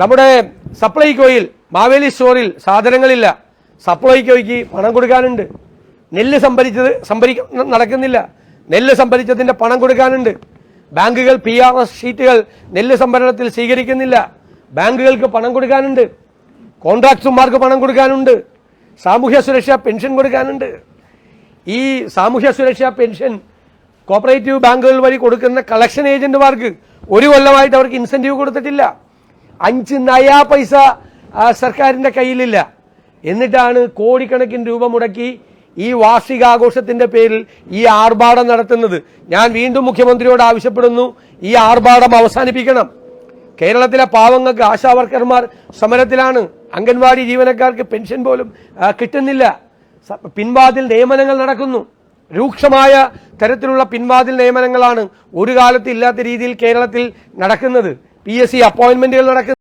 നമ്മുടെ സപ്ലൈകോയിൽ മാവേലി സ്റ്റോറിൽ സാധനങ്ങളില്ല. സപ്ലൈകോയ്ക്ക് പണം കൊടുക്കാനുണ്ട്. നെല്ല് സംഭരിച്ചത് സംഭരി നടക്കുന്നില്ല. നെല്ല് സംഭരിച്ചതിന്റെ പണം കൊടുക്കാനുണ്ട്. ബാങ്കുകൾ പി ആർ എസ് ഷീറ്റുകൾ നെല്ല് സംഭരണത്തിൽ സ്വീകരിക്കുന്നില്ല. ബാങ്കുകൾക്ക് പണം കൊടുക്കാനുണ്ട്. കോൺട്രാക്ടർമാർക്ക് പണം കൊടുക്കാനുണ്ട്. സാമൂഹ്യ സുരക്ഷാ പെൻഷൻ കൊടുക്കാനുണ്ട്. ഈ സാമൂഹ്യ സുരക്ഷാ പെൻഷൻ കോപ്പറേറ്റീവ് ബാങ്കുകൾ വഴി കൊടുക്കുന്ന കളക്ഷൻ ഏജന്റുമാർക്ക് ഒരു കൊല്ലമായിട്ട് അവർക്ക് ഇൻസെന്റീവ് കൊടുത്തിട്ടില്ല. അഞ്ച് നയാ പൈസ സർക്കാരിന്റെ കയ്യിലില്ല. എന്നിട്ടാണ് കോടിക്കണക്കിന് രൂപ മുടക്കി ഈ വാർഷികാഘോഷത്തിന്റെ പേരിൽ ഈ ആർഭാടം നടത്തുന്നത്. ഞാൻ വീണ്ടും മുഖ്യമന്ത്രിയോട് ആവശ്യപ്പെടുന്നു ഈ ആർഭാടം അവസാനിപ്പിക്കണം. കേരളത്തിലെ പാവങ്ങൾക്ക് ആശാവർക്കർമാർ സമരത്തിലാണ്. അംഗൻവാടി ജീവനക്കാർക്ക് പെൻഷൻ പോലും കിട്ടുന്നില്ല. പിൻവാതിൽ നിയമനങ്ങൾ നടക്കുന്നു. രൂക്ഷമായ തരത്തിലുള്ള പിൻവാതിൽ നിയമനങ്ങളാണ് ഒരു കാലത്ത് ഇല്ലാത്ത രീതിയിൽ കേരളത്തിൽ നടക്കുന്നത്. പി അപ്പോയിന്റ്മെന്റുകൾ നടക്കുന്നത്